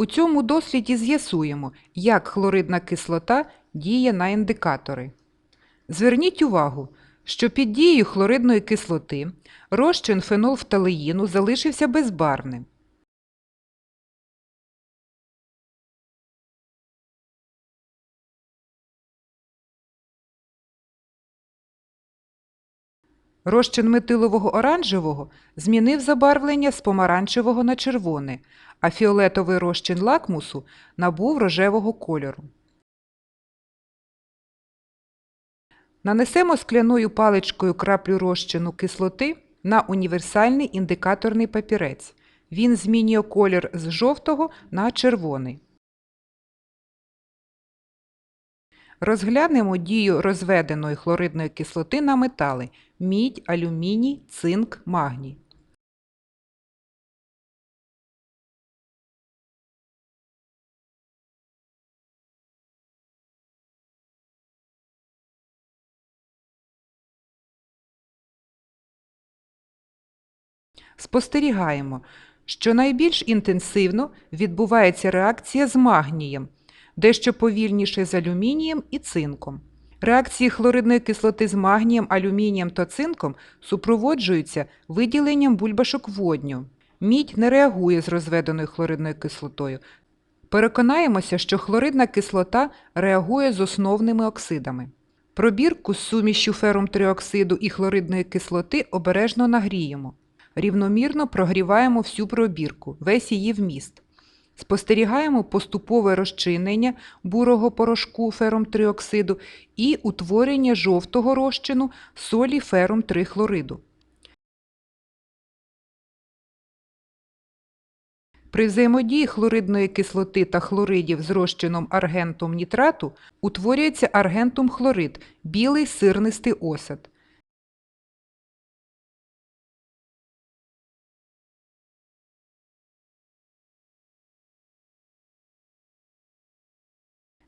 У цьому досліді з'ясуємо, як хлоридна кислота діє на індикатори. Зверніть увагу, що під дією хлоридної кислоти розчин фенолфталеїну залишився безбарвним. Розчин метилового оранжевого змінив забарвлення з помаранчевого на червоне, а фіолетовий розчин лакмусу набув рожевого кольору. Нанесемо скляною паличкою краплю розчину кислоти на універсальний індикаторний папірець. Він змінює колір з жовтого на червоний. Розглянемо дію розведеної хлоридної кислоти на метали мідь, алюміній, цинк, магній. Спостерігаємо, що найбільш інтенсивно відбувається реакція з магнієм, дещо повільніше з алюмінієм і цинком. Реакції хлоридної кислоти з магнієм, алюмінієм та цинком супроводжуються виділенням бульбашок водню. Мідь не реагує з розведеною хлоридною кислотою. Переконаємося, що хлоридна кислота реагує з основними оксидами. Пробірку з сумішю ферум триоксиду і хлоридної кислоти обережно нагріємо. Рівномірно прогріваємо всю пробірку, весь її вміст. Спостерігаємо поступове розчинення бурого порошку ферум триоксиду і утворення жовтого розчину солі ферум трихлориду. При взаємодії хлоридної кислоти та хлоридів з розчином аргентум нітрату утворюється аргентум хлорид – білий сирнистий осад.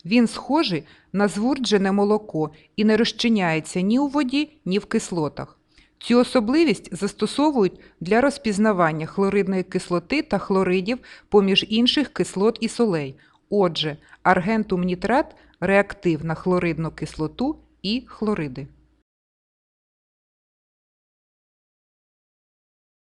Він схожий на звурджене молоко і не розчиняється ні у воді, ні в кислотах. Цю особливість застосовують для розпізнавання хлоридної кислоти та хлоридів поміж інших кислот і солей. Отже, аргентум нітрат реактив на хлоридну кислоту і хлориди.